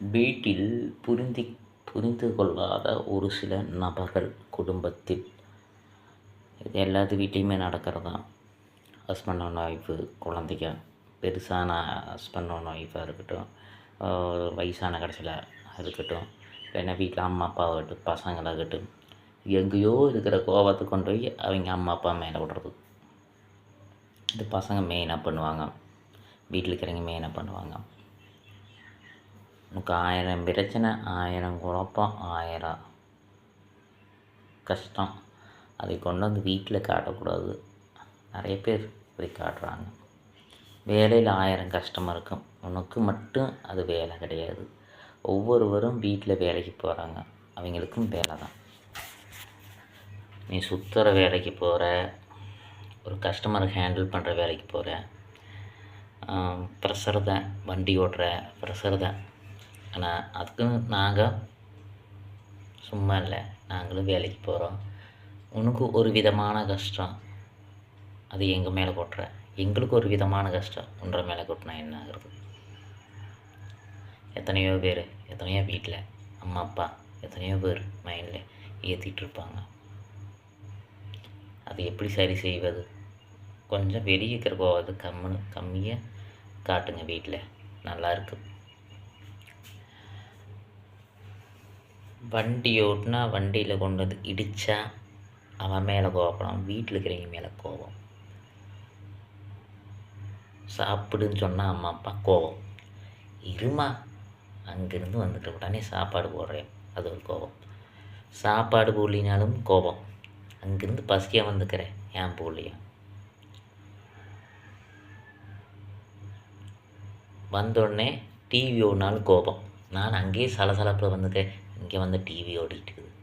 வீட்டில் புரிந்து புரிந்து கொள்ளாத ஒரு சில நபர்கள் குடும்பத்தில். இது எல்லாத்து வீட்லேயுமே நடக்கிறது? தான் ஹஸ்பண்ட் அண்ட் ஒய்ஃபு குழந்தைங்க பெருசான ஹஸ்பண்ட் அண்ட் ஒய்ஃபாக இருக்கட்டும் வயசான கடைசியில் இருக்கட்டும் இல்லைன்னா வீட்டில் அம்மா அப்பாவாகட்டும் பசங்களாகட்டும் எங்கேயோ இருக்கிற கோபத்தை கொண்டு போய் அவங்க அம்மா அப்பா மேலே விடுறது. இது பசங்க மெயினாக பண்ணுவாங்க. வீட்டில் இருக்கிறவங்க மெயினாக பண்ணுவாங்க. உனக்கு ஆயிரம் பிரச்சனை ஆயிரம் குழப்பம் ஆயிரம் கஷ்டம். அதை கொண்டு வந்து வீட்டில் காட்டக்கூடாது. நிறைய பேர் அதை காட்டுறாங்க. வேலையில் ஆயிரம் கஷ்டமாக இருக்கும். உனக்கு மட்டும் அது வேலை கிடையாது. ஒவ்வொருவரும் வீட்டில் வேலைக்கு போகிறாங்க. அவங்களுக்கும் வேலை தான். நீ சுற்றுற வேலைக்கு போகிற ஒரு கஸ்டமரை ஹேண்டில் பண்ணுற வேலைக்கு போகிற ப்ரெஷர் தான் வண்டி ஓட்டுற ப்ரெஷர் தான் ஆனால் அதுக்கும் நாங்கள் சும்மா இல்லை. நாங்களும் வேலைக்கு போகிறோம் உனக்கு ஒரு விதமான கஷ்டம். அது எங்கள் மேலே கொட்டுற? எங்களுக்கு ஒரு விதமான கஷ்டம். உன்ற மேலே கொட்டினா என்ன ஆகுறது? எத்தனையோ பேர் எத்தனையோ வீட்டில் அம்மா அப்பா எத்தனையோ பேர் மைண்டில் ஏற்றிட்டு இருப்பாங்க. அது எப்படி சரி செய்வது? கொஞ்சம் வெளியே இருக்கிற போவது கம்முன்னு கம்மியாக காட்டுங்க வீட்டில் நல்லா இருக்குது வண்டி ஓட்டினா வண்டியில் கொண்டு வந்து இடித்தா அவன் மேலே கோவப்படும். வீட்டில் இருக்கிறவங்க மேலே கோபம் சாப்பிடுன்னு சொன்னால் அம்மா அப்பா கோபம் இருமா அங்கேருந்து வந்துட்டு உடனே சாப்பாடு போடுறேன். அது ஒரு கோபம் சாப்பாடு போடலினாலும் கோபம். அங்கேருந்து பசியாக வந்துக்கிறேன் ஏன் போடலையா? வந்தோடனே டிவி ஓடினாலும் கோபம். நான் அங்கேயே சலசலப்பில் வந்துக்கிறேன் இங்கே வந்து டிவி ஓடிட்டு இருக்குது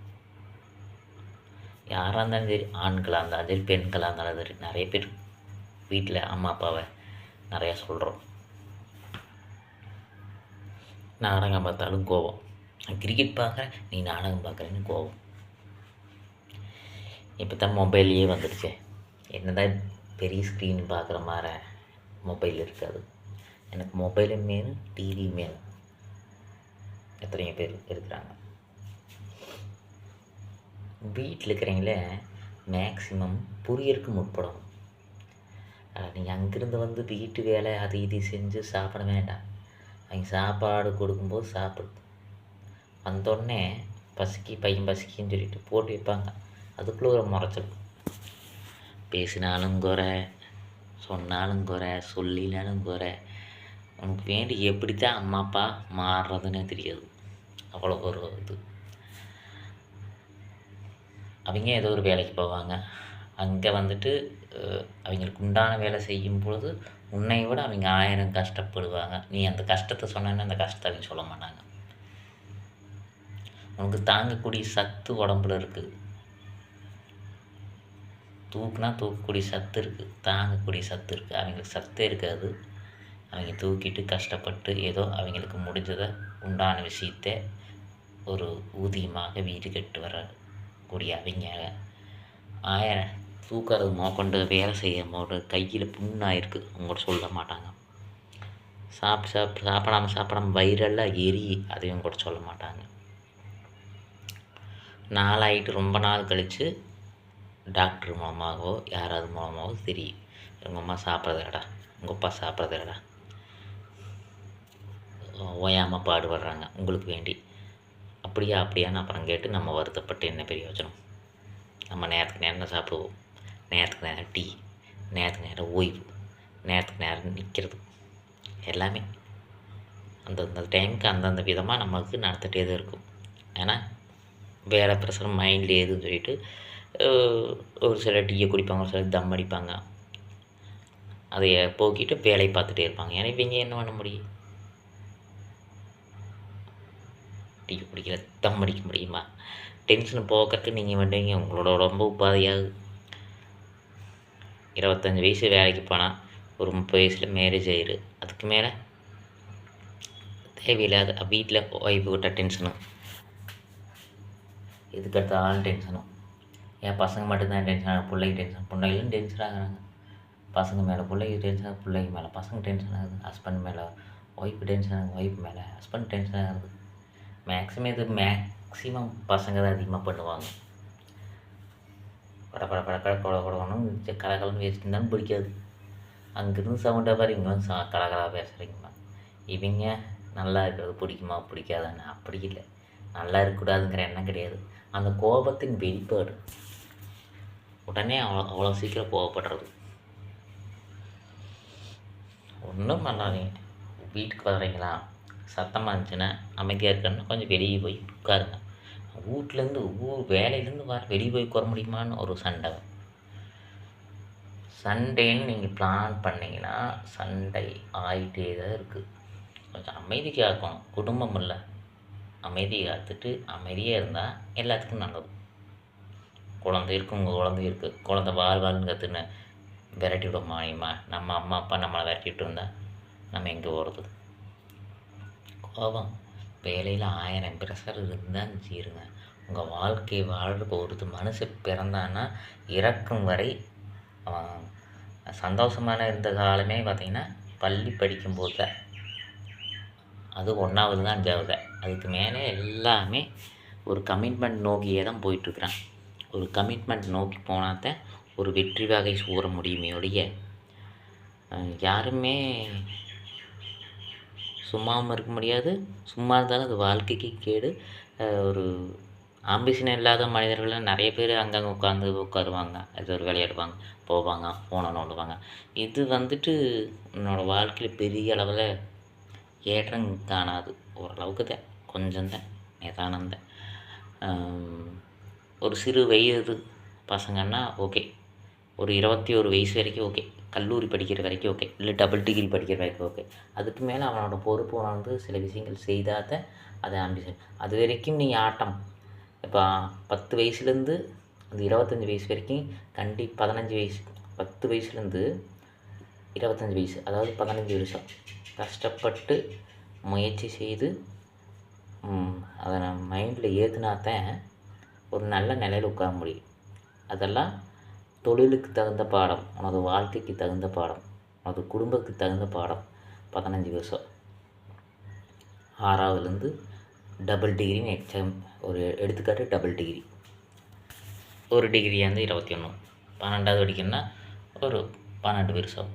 யாராக இருந்தாலும் சரி ஆண்களாக இருந்தாலும் சரி பெண்களாக இருந்தாலும் சரி நிறைய பேர் வீட்டில் அம்மா அப்பாவை நிறையா சொல்கிறோம் நாடகம் பார்த்தாலும் கோபம். நான் கிரிக்கெட் பார்க்குறேன் நீ நாடகம் பார்க்குறேன்னு கோபம். இப்போ தான் மொபைல்லையே வந்துடுச்சே என்னதான் பெரிய ஸ்க்ரீன் பார்க்குற மாதிரி மொபைல் இருக்காது. எனக்கு மொபைலும் மேல் டிவி மேல் எத்தனையோ பேர் இருக்கிறாங்க. வீட்டில் இருக்கிறீங்களே மேக்ஸிமம் புரியறதுக்கு முற்படும். நீங்கள் அங்கேருந்து வந்து வீட்டு வேலை அது இது செஞ்சு சாப்பிட வேண்டாம். அவங்க சாப்பாடு கொடுக்கும்போது சாப்பிடு. வந்தோடனே பசிக்கு பையன் பசிக்கின்னு சொல்லிட்டு போட்டு வைப்பாங்க. அதுக்குள்ளே ஒரு முறைச்சல். பேசினாலும் குறை சொன்னாலும் குறை சொல்லினாலும் குறை. உனக்கு வேண்டி எப்படி தான் அம்மா அப்பா மாறுறதுன்னே தெரியாது. அவ்வளோ ஒரு இது. அவங்க ஏதோ ஒரு வேலைக்கு போவாங்க. அங்கே வந்துட்டு அவங்களுக்கு உண்டான வேலை செய்யும் பொழுது உன்னை விட அவங்க ஆயிரம் கஷ்டப்படுவாங்க. நீ அந்த கஷ்டத்தை சொன்னேன்னா அந்த கஷ்டத்தை அவங்க சொல்ல மாட்டாங்க. உனக்கு தாங்கக்கூடிய சத்து உடம்புல இருக்குது தூக்குனா தூக்கக்கூடிய சத்து இருக்குது தாங்கக்கூடிய சத்து இருக்குது அவங்களுக்கு சத்தே இருக்காது. அவங்க தூக்கிட்டு கஷ்டப்பட்டு ஏதோ அவங்களுக்கு முடிஞ்சதை உண்டான விஷயத்த ஒரு ஊதியமாக வீடு கட்டு கூடிய அவங்க ஆயிரம் தூக்கிறது மோக்கொண்டு வேலை செய்யும் போது கையில் புண்ணாயிருக்கு உங்கள்கிட்ட சொல்ல மாட்டாங்க. சாப்பிட்டு சாப்பிட்டு சாப்பிடாம சாப்பிடாம வயிறெல்லாம் எரி அதையும் கூட சொல்ல மாட்டாங்க. நாளாயிட்டு ரொம்ப நாள் கழித்து டாக்டர் மூலமாகவோ யாராவது மூலமாகவோ தெரியும் எங்கள் அம்மா சாப்பிட்றதுடா உங்கள் அப்பா சாப்பிட்றதுடா ஓயாமல் பாடுபடுறாங்க. உங்களுக்கு வேண்டி. அப்படியா அப்படியான்னு அப்புறம் கேட்டு நம்ம வருத்தப்பட்டு என்ன பிரயோஜனம் நம்ம நேரத்துக்கு நேரம் சாப்பிடுவோம்? நேரத்துக்கு நேரம் டீ நேரத்துக்கு நேரம் ஓய்வு நேரத்துக்கு நேரம் நிற்கிறது எல்லாமே. அந்தந்த டைமுக்கு அந்தந்த விதமாக நமக்கு நடந்துகிட்டே தான் இருக்கும். ஏன்னா வேலை ப்ரெஷர் மைண்டில் ஏதுன்னு சொல்லிட்டு ஒரு சில டீயை குடிப்பாங்க ஒரு சிலர் தம் அடிப்பாங்க. அதை போக்கிட்டு வேலையை பார்த்துட்டே இருப்பாங்க. ஏன்னா இவங்க என்ன பண்ண முடியும்? டீ குடிக்கல தம் அடிக்க முடியுமா? டென்ஷன் போக்குறதுக்கு நீங்கள் பண்ணுவீங்க உங்களோட ரொம்ப உபாதையாகுது. இருபத்தஞ்சி வயசு வேலைக்கு போனால் ஒரு முப்பது வயசில் மேரேஜ் ஆயிரு. அதுக்கு மேலே தேவையில்லாத வீட்டில் ஒய்ஃபு கிட்ட டென்ஷனும் இதுக்கு அடுத்தாலும் டென்ஷனும் என் பசங்க மட்டும்தான் டென்ஷன் ஆகும் பிள்ளைக்கு டென்ஷன் பிள்ளைகளும் டென்ஷன் ஆகுறாங்க. பசங்க மேலே பிள்ளைக்கு டென்ஷன் ஆகுது பிள்ளைங்க மேலே. பசங்க டென்ஷன் ஆகுது ஹஸ்பண்ட் மேலே. ஒய்ஃப் டென்ஷன் ஆகும் ஒய்ஃப் மேலே. ஹஸ்பண்ட் டென்ஷன் ஆகுது. மேக்ஸிமம் இது மேக்ஸிமம் பசங்க தான் அதிகமாக பண்ணுவாங்க. பட பட பட கட கொட கொடணும் கலகலன்னு பேசிட்டு இருந்தாலும் பிடிக்காது. அங்கேருந்து சவுண்டாக பாரு இங்கே வந்து சா கலகலா பேசுகிறீங்கம்மா இவங்க நல்லா இருக்கிறது பிடிக்குமா பிடிக்காதான்னு அப்படி இல்லை. நல்லா இருக்கக்கூடாதுங்கிற எண்ணம் கிடையாது. அந்த கோபத்தின் வெளிப்பாடு. உடனே அவ்வளோ அவ்வளோ சீக்கிரம் கோவப்படுறது. ஒன்றும் பண்ணாதீங்க. வீட்டுக்கு வர்றீங்களா? சத்தமாக இருந்துச்சுன்னா அமைதியாக இருக்கணும்னா கொஞ்சம் வெளியே போய் உட்காருங்க. வீட்லேருந்து ஊர் வேலையிலேருந்து வர வெளியே போய் உட்கார முடியுமான்னு ஒரு சண்டை. சண்டேன்னு நீங்கள் பிளான் பண்ணிங்கன்னா சண்டை ஆகிட்டே தான் இருக்குது கொஞ்சம் அமைதி காக்கணும் குடும்பம் இல்லை. அமைதி காத்துட்டு அமைதியாக இருந்தால் எல்லாத்துக்கும் நல்லது. குழந்தை இருக்கு உங்கள் குழந்தை இருக்குது குழந்தை வாழ் வாழ்னு கற்றுன்னு விரட்டி விட முடியுமா நம்ம அம்மா அப்பா நம்மளை விரட்டிட்டு இருந்தால் நம்ம எங்கே போகிறது பாவம் வேலையில் ஆயிரம் ப்ரெஷர் இருந்தால் சீருங்க உங்கள் வாழ்க்கை வாழ்கிற ஒரு மனுஷன் பிறந்தான்னா இறக்கும் வரை அவன் சந்தோஷமான இருந்த காலமே பார்த்திங்கன்னா பள்ளி படிக்கும்போது தான். அது ஒன்றாவது தான் அஞ்சாவது. அதுக்கு மேலே எல்லாமே ஒரு கமிட்மெண்ட் நோக்கியே தான் போயிட்டுருக்குறான். ஒரு கமிட்மெண்ட் நோக்கி போனால் தான் ஒரு வெற்றி வகை சூற முடியுமே ஒழிய யாருமே சும்மாவும் இருக்க முடியாது. சும்மா இருந்தாலும் அது வாழ்க்கைக்கு கேடு. ஒரு ஆம்பிஷன் இல்லாத மனிதர்கள் நிறைய பேர் அங்கங்கே உட்காந்து உட்காருவாங்க. அது ஒரு விளையாடுவாங்க. போவாங்க ஃபோனை நோண்டுவாங்க இது வந்துட்டு என்னோட வாழ்க்கையில் பெரிய அளவில் ஏற்றம் காணாது. ஓரளவுக்கு தான். கொஞ்சம் தான். நிதானம் தான். ஒரு சிறு வயது பசங்கன்னா ஓகே ஒரு இருபத்தி ஒரு வயசு வரைக்கும் ஓகே கல்லூரி படிக்கிற வரைக்கும் ஓகே இல்லை டபுள் டிகிரி படிக்கிற வரைக்கும் ஓகே அதுக்கு மேலே அவனோட பொறுப்பு உணர்ந்து சில விஷயங்கள் செய்தாத அதை ஆம்பிஷன் அது வரைக்கும் நீங்கள் ஆட்டம். இப்போ பத்து வயசுலேருந்து அந்த இருபத்தஞ்சி வயசு வரைக்கும் கண்டி பதினஞ்சு வயசு பத்து வயசுலேருந்து இருபத்தஞ்சி வயசு அதாவது பதினஞ்சு வருஷம். கஷ்டப்பட்டு முயற்சி செய்து அதை நான் மைண்டில் ஏற்றுனாத்தான் ஒரு நல்ல நிலையில் உட்கார முடியும். அதெல்லாம் தொழிலுக்கு தகுந்த பாடம் உனது வாழ்க்கைக்கு தகுந்த பாடம் உனது குடும்பத்துக்கு தகுந்த பாடம் பதினஞ்சு வருஷம். ஆறாவதுலேருந்து டபுள் டிகிரின்னு எக்ஸாம் ஒரு எடுத்துக்காட்டு டபுள் டிகிரி ஒரு டிகிரி வந்து இருபத்தி ஒன்று பன்னெண்டாவது படிக்கணும்னா ஒரு பன்னெண்டு வருஷம்.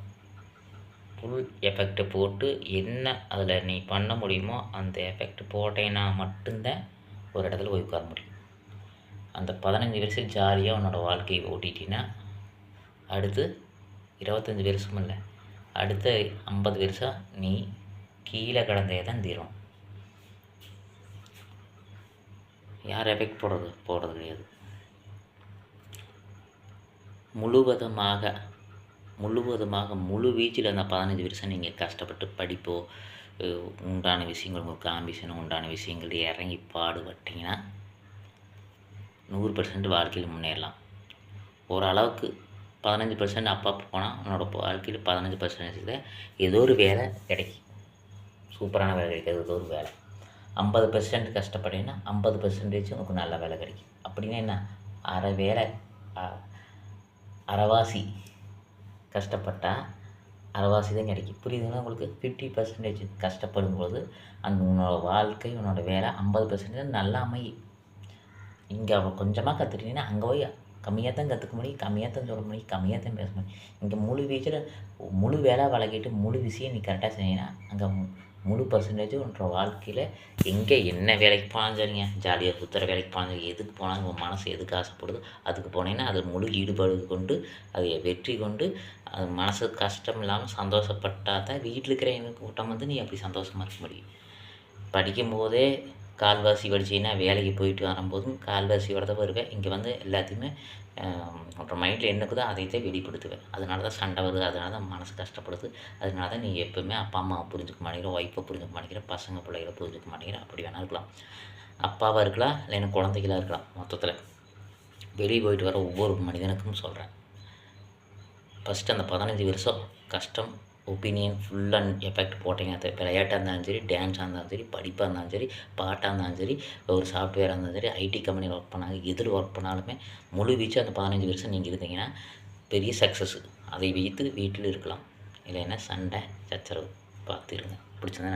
ஃபுல் எஃபெக்ட் போட்டு என்ன அதில் நீ பண்ண முடியுமோ அந்த எஃபெக்ட் போட்டேன்னா மட்டும்தான் ஒரு இடத்துல போய் உட்கார முடியும். அந்த பதினஞ்சு வருஷம் ஜாலியாக உன்னோட வாழ்க்கையை ஓட்டிட்டீங்கன்னா அடுத்து இருபத்தஞ்சி வருஷம் இல்லை அடுத்த ஐம்பது வருஷம் நீ கீழே கடந்தே தான் தீரும். யார் எஃபெக்ட் போடுறது? போடுறது கிடையாது. முழுவதுமாக முழுவதுமாக முழு வீச்சில் அந்த பதினஞ்சு வருஷம் நீங்கள் கஷ்டப்பட்டு படிப்போ உண்டான விஷயங்கள் உங்களுக்கு ஆம்பிஷன் உண்டான விஷயங்கள் இறங்கி பாடுபட்டிங்கன்னா நூறு பர்சன்ட் வாழ்க்கையில் முன்னேறலாம். ஓரளவுக்கு பதினஞ்சு பர்சன்ட் அப்பா போனால் உன்னோட வாழ்க்கையில் பதினஞ்சு பர்சன்டேஜ் ஏதோ ஒரு வேலை கிடைக்கும். சூப்பரான வேலை கிடைக்காது ஏதோ ஒரு வேலை. ஐம்பது பர்சன்ட் கஷ்டப்பட்டீங்கன்னா ஐம்பது பர்சன்டேஜ் உனக்கு நல்ல வேலை கிடைக்கும். அப்படின்னா என்ன? அரை வேலை அறவாசி அரைவாசி கஷ்டப்பட்டால் அரைவாசி தான் கிடைக்கும். புரியுதுங்களா உங்களுக்கு? ஃபிஃப்டி பர்சன்டேஜ் கஷ்டப்படும் பொழுது அந்த உன்னோட வாழ்க்கை உன்னோட வேலை ஐம்பது பர்சன்டேஜ் நல்லா அமையும். இங்கே அவள் கொஞ்சமாக கற்றுக்கிட்டீங்கன்னா அங்கே போய் கம்மியாக தான் கற்றுக்க முடியும் கம்மியாக தான் சொல்ல முடியும் கம்மியாக தான் பேச முடியும். இங்கே முழு வீச்சில் முழு வேலை வழங்கிட்டு முழு விஷயம் நீ கரெக்டாக செய்யினா அங்கே முழு பர்சன்டேஜ் உன்ற வாழ்க்கையில் எங்கே என்ன வேலைக்கு போனாலும் சரிங்க. ஜாலியாக சுற்றுற வேலைக்கு போனாலும் எதுக்கு போனாலும் உங்கள் மனசு எதுக்கு ஆசைப்படுதோ அதுக்கு போனீங்கன்னா அது முழு ஈடுபாடு கொண்டு அதை வெற்றி கொண்டு அது மனசு கஷ்டம் இல்லாமல் சந்தோஷப்பட்டால் தான் வீட்டில் இருக்கிற எங்கள் கூட்டம் வந்து நீ அப்படி சந்தோஷமாக இருக்க முடியும். படிக்கும்போதே கால்வாசி வடிச்சிங்கன்னா வேலைக்கு போயிட்டு வரும்போதும் கால்வாசியோட தான் வருவேன். இங்கே வந்து எல்லாத்தையுமே அப்புறம் மைண்டில் என்னக்குதோ அதை தான் வெளிப்படுத்துவேன். அதனால தான் சண்டை வருது அதனால தான் மனசு கஷ்டப்படுது. அதனால தான் நீ எப்போவுமே அப்பா அம்மாவை புரிஞ்சுக்க மாட்டேங்கிற ஒய்ஃபை புரிஞ்சுக்க மாட்டேங்கிற பசங்க பிள்ளைகளை புரிஞ்சுக்க மாட்டேங்கிற அப்படி வேணா இருக்கலாம். அப்பாவாக இருக்கலாம் இல்லைன்னா குழந்தைகளாக இருக்கலாம் மொத்தத்தில். வெளியே போயிட்டு வர ஒவ்வொரு மனிதனுக்கும் சொல்கிறேன் ஃபஸ்ட்டு அந்த பதினஞ்சு வருஷம் கஷ்டம் ஒப்பீனியன் ஃபுல் அண்ட் எஃபெக்ட் போட்டீங்க. அது விளையாட்டாக இருந்தாலும் சரி டான்ஸாக இருந்தாலும் சரி படிப்பாக இருந்தாலும் சரி பாட்டாக இருந்தாலும் சரி ஒரு சாஃப்ட்வேராக இருந்தாலும் சரி ஐடி கம்பெனியில் ஒர்க் பண்ணாங்க. எதில் ஒர்க் பண்ணாலுமே முழு வீச்சு அந்த பதினஞ்சு வருஷம் நீங்கள் இருந்தீங்கன்னா பெரிய சக்ஸஸ் அதை வைத்து வீட்டில் இருக்கலாம். இல்லைன்னா சண்டை சச்சரவு பார்த்துருங்க. பிடிச்சிருந்தா